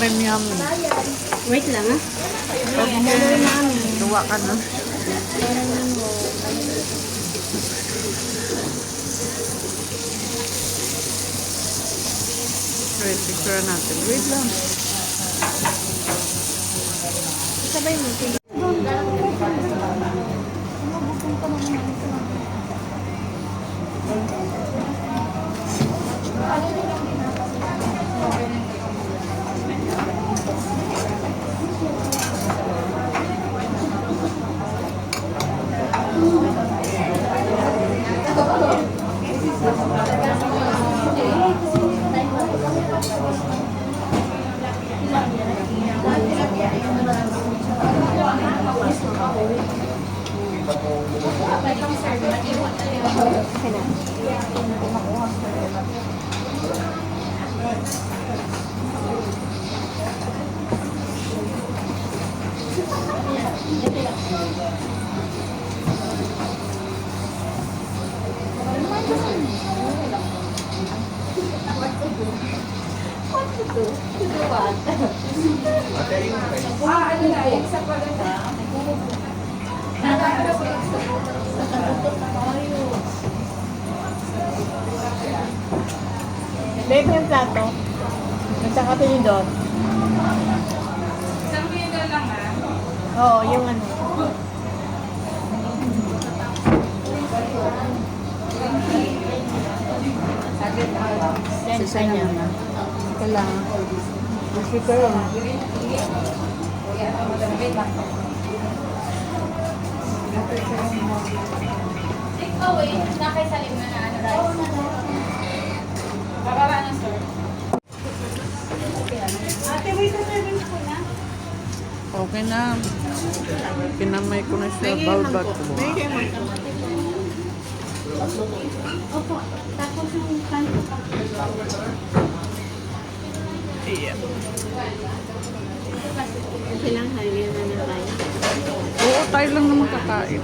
Cream yummy. Wait lang ah. Luwa ka na. Wait, picture natin. Wait lang. Sabay mo. 그거 안 돼. 아, 아니, 나 엑사 꺼내자. Babe, yung plato. At saka tinidor. Isang window lang ah. Oo, yung ano. Yan, kanya. Kailangan. Speaker lang. Take away, na na Okay na. Pinamay ko na siya. Balbat ko. Opo, tapos yung kanto pa. Okay lang, halagyan na na tayo. Oo, tayo lang naman kakain.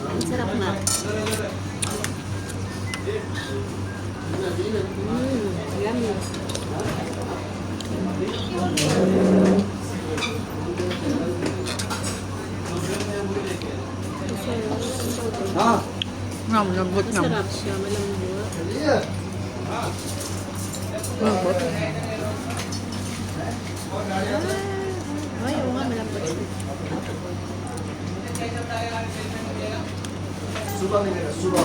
Ang sarap na. Mm, yummy. Ang lambot na. Masarap siya, malambot. Malambot. Ah, ay, oo nga, malambot siya. Suba nila, suba.